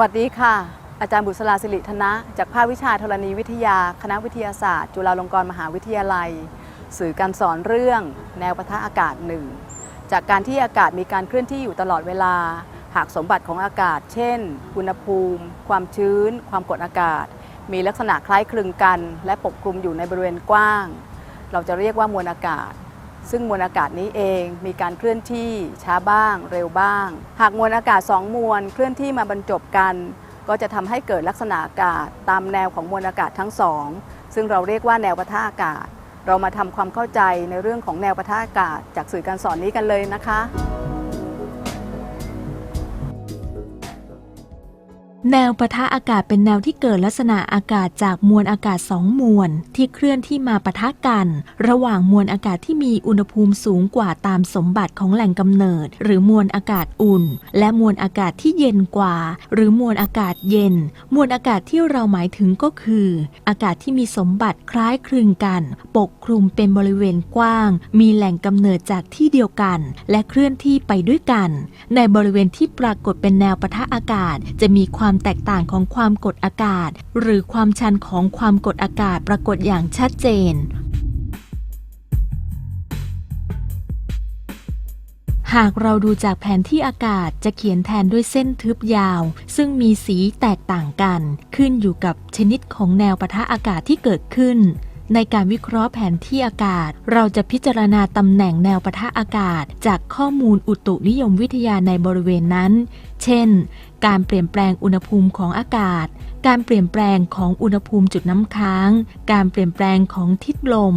สวัสดีค่ะ อาจารย์บุษราสิริธนะ จากภาควิชาธรณีวิทยา คณะวิทยาศาสตร์ จุฬาลงกรณ์มหาวิทยาลัย สื่อการสอนเรื่อง แนวปะทะอากาศหนึ่งจากการที่อากาศมีการเคลื่อนที่อยู่ตลอดเวลา หากสมบัติของอากาศ เช่น อุณหภูมิ ความชื้น ความกดอากาศ มีลักษณะคล้ายคลึงกัน และปกคลุมอยู่ในบริเวณกว้าง เราจะเรียกว่ามวลอากาศ ซึ่งมวลอากาศนี้เองมีการเคลื่อนที่ช้าบ้าง เร็วบ้าง หากมวลอากาศสองมวลเคลื่อนที่มาบรรจบกัน ก็จะทำให้เกิดลักษณะอากาศตามแนวของมวลอากาศทั้งสองซึ่งเราเรียกว่าแนวปะทะอากาศ เรามาทำความเข้าใจในเรื่องของแนวปะทะอากาศ จากสื่อการสอนนี้กันเลยนะคะ แนวปะทะอากาศเป็นแนวที่เกิดลักษณะอากาศจากมวลอากาศสองมวลที่เคลื่อนที่มาปะทะกัน ระหว่างมวลอากาศที่มีอุณหภูมิสูงกว่าตามสมบัติของแหล่งกำเนิด หรือมวลอากาศอุ่น และมวลอากาศที่เย็นกว่า หรือมวลอากาศเย็น มวลอากาศที่เราหมายถึงก็คือ อากาศที่มีสมบัติคล้ายคลึงกัน ปกคลุมเป็นบริเวณกว้าง มีแหล่งกำเนิดจากที่เดียวกัน และเคลื่อนที่ไปด้วยกัน ในบริเวณที่ปรากฏเป็นแนวปะทะอากาศจะมีความความแตกต่างของความกดอากาศ หรือความชันของความกดอากาศปรากฏอย่างชัดเจน หากเราดูจากแผนที่อากาศจะเขียนแทนด้วยเส้นทึบยาว ซึ่งมีสีแตกต่างกัน ขึ้นอยู่กับชนิดของแนวปะทะอากาศที่เกิดขึ้นในการวิเคราะห์แผนที่อากาศ เราจะพิจารณาตำแหน่งแนวปะทะอากาศ จากข้อมูลอุตุนิยมวิทยาในบริเวณนั้น เช่น การเปลี่ยนแปลงอุณหภูมิของอากาศ การเปลี่ยนแปลงของอุณหภูมิจุดน้ำค้าง การเปลี่ยนแปลงของทิศลม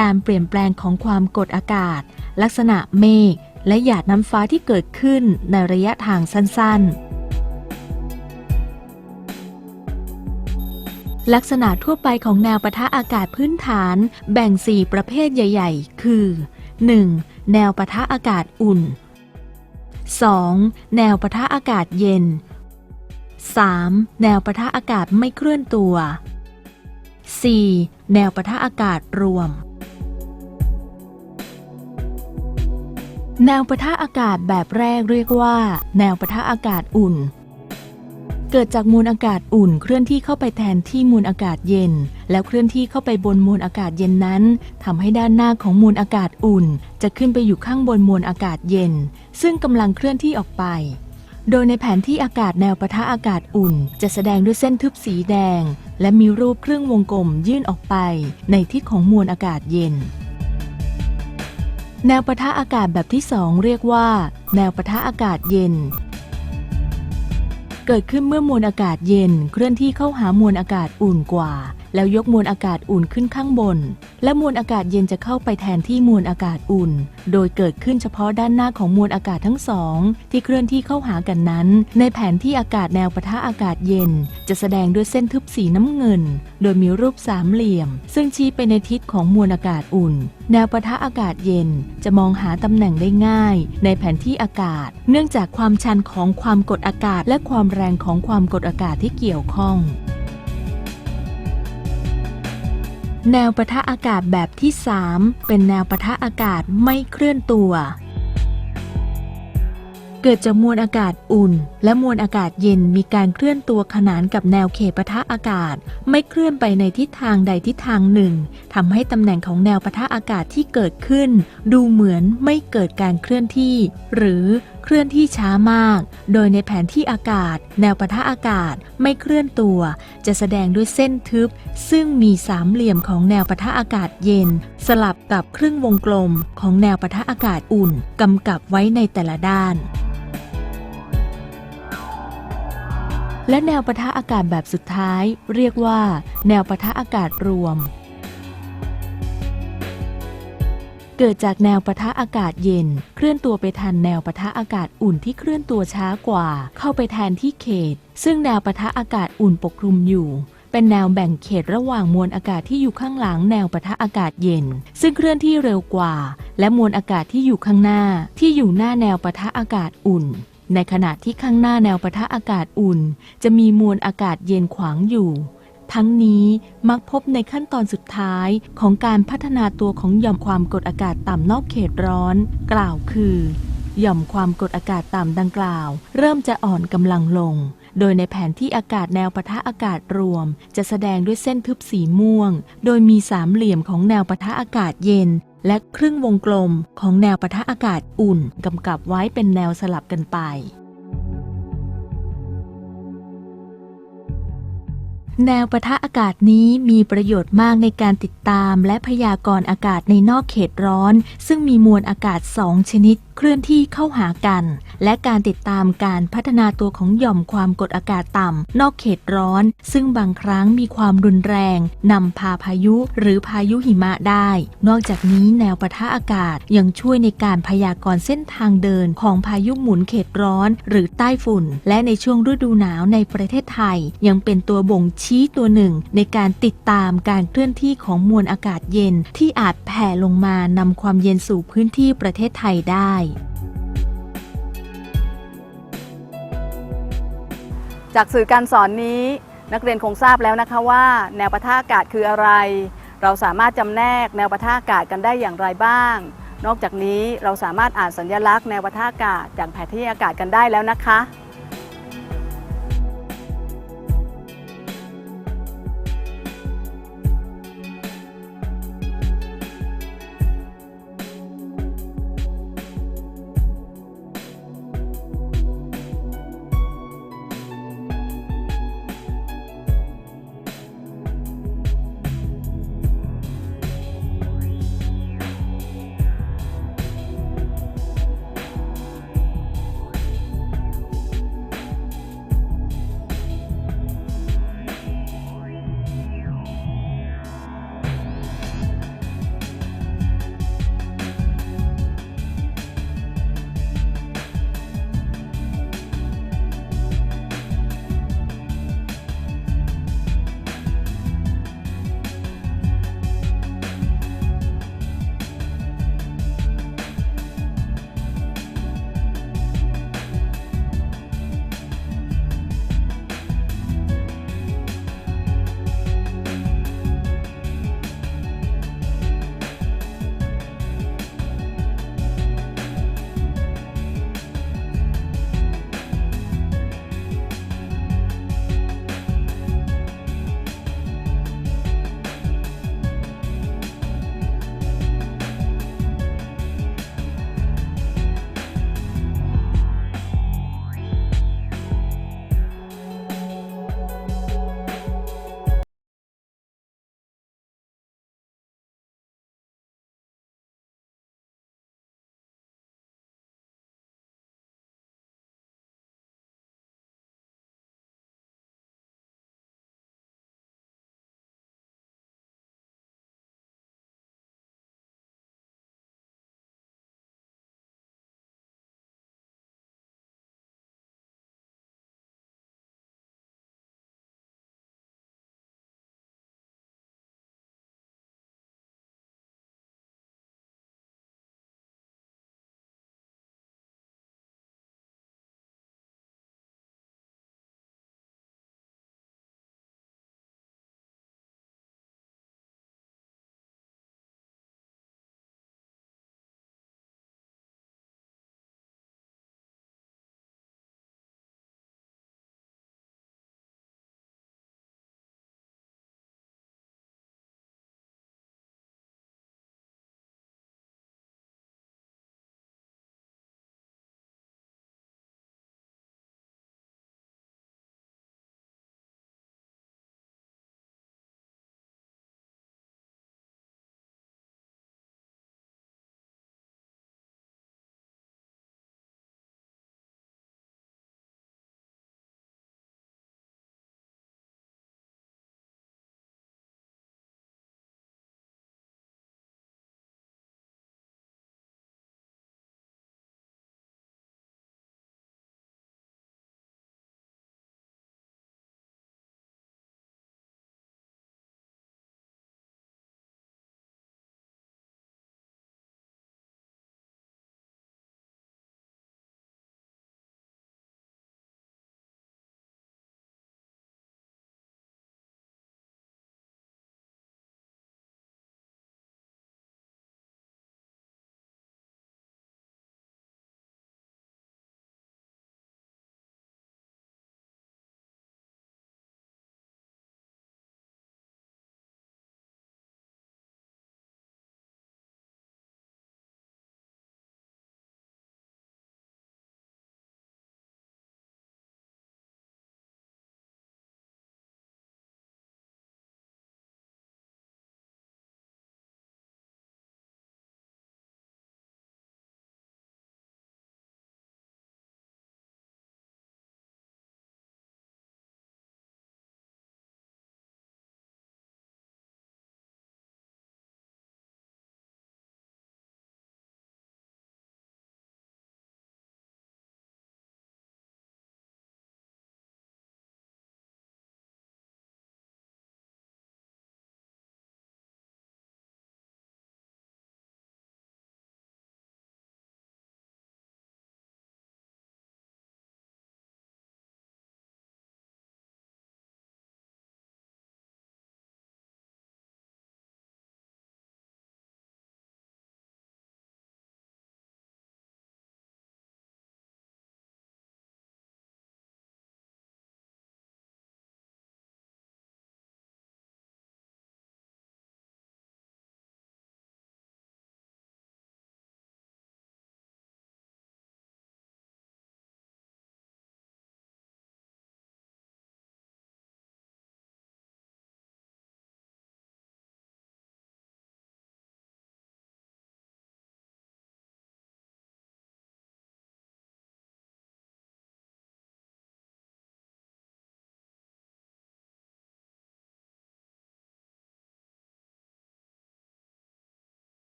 การเปลี่ยนแปลงของความกดอากาศ ลักษณะเมฆและหยาดน้ำฟ้าที่เกิดขึ้นในระยะทางสั้นๆลักษณะทั่วไปของแนวปะทะอากาศพื้นฐานแบ่ง 4 ประเภทใหญ่ ๆ คือ 1. แนวปะทะอากาศอุ่น 2. แนวปะทะอากาศเย็น 3. แนวปะทะอากาศไม่เคลื่อนตัว 4. แนวปะทะอากาศรวม แนวปะทะอากาศแบบแรกเรียกว่า แนวปะทะอากาศอุ่น เกิดจากมวลอากาศอุ่นเคลื่อนที่เข้าไปแทนที่มวลอากาศเย็น แล้วเคลื่อนที่เข้าไปบนมวลอากาศเย็นนั้นทำให้ด้านหน้าของมวลอากาศอุ่น จะขึ้นไปอยู่ข้างบนมวลอากาศเย็น ซึ่งกำลังเคลื่อนที่ออกไป โดยในแผนที่อากาศแนวปะทะอากาศอุ่น จะแสดงด้วยเส้นทึบสีแดง และมีรูปเครื่องวงกลมยื่นออกไป ในทิศของมวลอากาศเย็นแนวปะทะอากาศแบบที่ 2 เรียกว่า แนวปะทะอากาศเย็น เกิดขึ้นเมื่อมวลอากาศเย็นเคลื่อนที่เข้าหามวลอากาศอุ่นกว่า แล้วยกมวลอากาศอุ่นขึ้นข้างบน และมวลอากาศเย็นจะเข้าไปแทนที่มวลอากาศอุ่น โดยเกิดขึ้นเฉพาะด้านหน้าของมวลอากาศทั้งสอง ที่เคลื่อนที่เข้าหากันนั้น ในแผนที่อากาศแนวปะทะอากาศเย็น จะแสดงด้วยเส้นทึบสีน้ำเงิน โดยมีรูปสามเหลี่ยม ซึ่งชี้ไปในทิศของมวลอากาศอุ่น แนวปะทะอากาศเย็นจะมองหาตำแหน่งได้ง่าย ในแผนที่อากาศ เนื่องจากความชันของความกดอากาศและความแรงของความกดอากาศที่เกี่ยวข้อง แนวปะทะอากาศแบบที่ 3 เป็นแนวปะทะอากาศไม่เคลื่อนตัว เกิดจากมวลอากาศอุ่น และมวลอากาศเย็นมีการเคลื่อนตัวขนานกับแนวเขตปะทะอากาศ ไม่เคลื่อนไปในทิศทางใดทิศทางหนึ่งทำให้ตำแหน่งของแนวปะทะอากาศที่เกิดขึ้น ดูเหมือนไม่เกิดการเคลื่อนที่ หรือ เคลื่อนที่ช้ามาก โดยในแผนที่อากาศ แนวปะทะอากาศไม่เคลื่อนตัว จะแสดงด้วยเส้นทึบ ซึ่งมีสามเหลี่ยมของแนวปะทะอากาศเย็น สลับกับครึ่งวงกลมของแนวปะทะอากาศอุ่นกำกับไว้ในแต่ละด้านและแนวปะทะอากาศแบบสุดท้าย เรียกว่า แนวปะทะอากาศรวม เกิดจากแนวปะทะอากาศเย็น เคลื่อนตัวไปทันแนวปะทะอากาศอุ่นที่เคลื่อนตัวช้ากว่า เข้าไปแทนที่เขต ซึ่งแนวปะทะอากาศอุ่นปกคลุมอยู่ เป็นแนวแบ่งเขตระหว่างมวลอากาศที่อยู่ข้างหลังแนวปะทะอากาศเย็น ซึ่งเคลื่อนที่เร็วกว่า และมวลอากาศที่อยู่ข้างหน้า ที่อยู่หน้าแนวปะทะอากาศอุ่น ในขณะที่ข้างหน้าแนวปะทะอากาศอุ่น จะมีมวลอากาศเย็นขวางอยู่ ทั้งนี้มักพบในขั้นตอนสุดท้ายของการพัฒนาตัวของหย่อมความกดอากาศต่ำนอกเขตร้อน กล่าวคือ หย่อมความกดอากาศต่ำดังกล่าว เริ่มจะอ่อนกำลังลง โดยในแผนที่อากาศแนวปะทะอากาศรวม จะแสดงด้วยเส้นทึบสีม่วง โดยมีสามเหลี่ยมของแนวปะทะอากาศเย็น และครึ่งวงกลมของแนวปะทะอากาศอุ่นกำกับไว้เป็นแนวสลับกันไป แนวปะทะอากาศนี้มีประโยชน์มากในการติดตามและพยากรณ์อากาศในนอกเขตร้อน ซึ่งมีมวลอากาศ2ชนิด เคลื่อนที่เข้าหากัน และการติดตามการพัฒนาตัวของหย่อมความกดอากาศต่ำ นอกเขตร้อน ซึ่งบางครั้งมีความรุนแรงนำพาพายุหรือพายุหิมะได้ นอกจากนี้แนวปะทะอากาศยังช่วยในการพยากรณ์เส้นทางเดินของพายุหมุนเขตร้อน หรือใต้ฝุ่น และในช่วงฤดูหนาวในประเทศไทย ยังเป็นตัวบ่งชี้ตัวหนึ่ง ในการติดตามการเคลื่อนที่ของมวลอากาศเย็น ที่อาจแผ่ลงมานำความเย็นสู่พื้นที่ประเทศไทยได้ จากสื่อการสอนนี้นักเรียนคงทราบแล้วนะคะว่า แนวปะทะอากาศคืออะไร เราสามารถจำแนกแนวปะทะอากาศกันได้อย่างไรบ้าง นอกจากนี้เราสามารถอ่านสัญลักษณ์แนวปะทะอากาศจากแผนที่อากาศกันได้แล้วนะคะ